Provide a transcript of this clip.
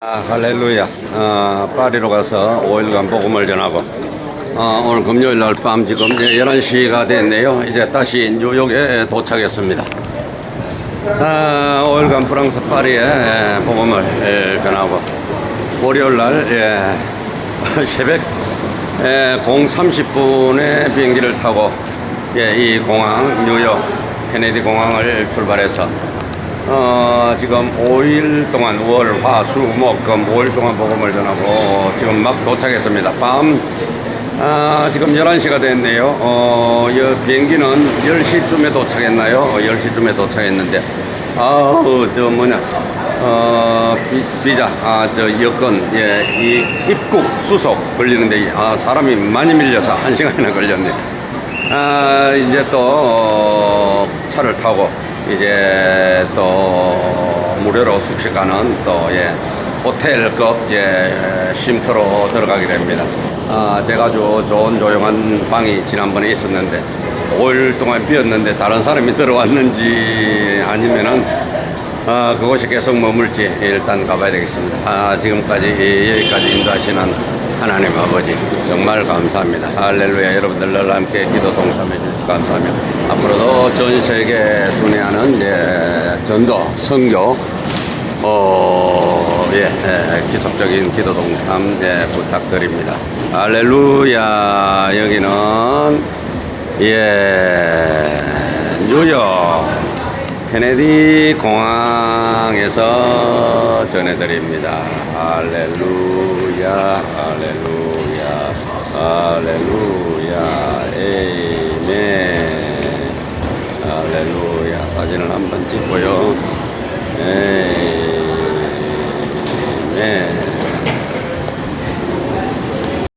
아, 할렐루야. 어, 파리로 가서 5일간 복음을 전하고, 어, 오늘 금요일 날 밤 지금 이제 11시가 됐네요. 이제 다시 뉴욕에 도착했습니다. 아, 5일간 프랑스 파리에 예, 복음을 예, 전하고, 월요일 날, 예, 새벽 예, 030분에 비행기를 타고, 예, 이 공항, 뉴욕, 케네디 공항을 출발해서, 어, 지금 5일 동안 월, 화, 수, 목, 금 5일 동안 복음을 전하고 지금 막 도착했습니다. 밤, 아, 지금 11시가 됐네요. 어, 이 비행기는 10시쯤에 도착했나요? 어, 10시쯤에 도착했는데, 아우, 저 뭐냐, 어, 비, 자 아, 저 여권, 예, 이 입국, 수속 걸리는데, 아, 사람이 많이 밀려서 한 시간이나 걸렸네. 아, 이제 또 어, 차를 타고 이제 또 무료로 숙식하는 또 예, 호텔급 예, 쉼터로 들어가게 됩니다. 아, 제가 아주 좋은 조용한 방이 지난번에 있었는데 5일 동안 비었는데 다른 사람이 들어왔는지 아니면은 아, 그곳이 계속 머물지 일단 가봐야 되겠습니다. 아, 지금까지 여기까지 인도하시는 하나님 아버지 정말 감사합니다. 할렐루야 여러분들 늘 함께 기도 동참해 주셔서 감사합니다. 앞으로도 전 세계 순회하는 예, 전도 선교 어, 예, 예, 기속적인 기도 동참 예, 부탁드립니다. 할렐루야 여기는 예 뉴욕 케네디 공항에서 전해드립니다. 할렐루야, 할렐루야, 할렐루야, 에이멘. 할렐루야. 사진을 한번 찍고요. 에이멘.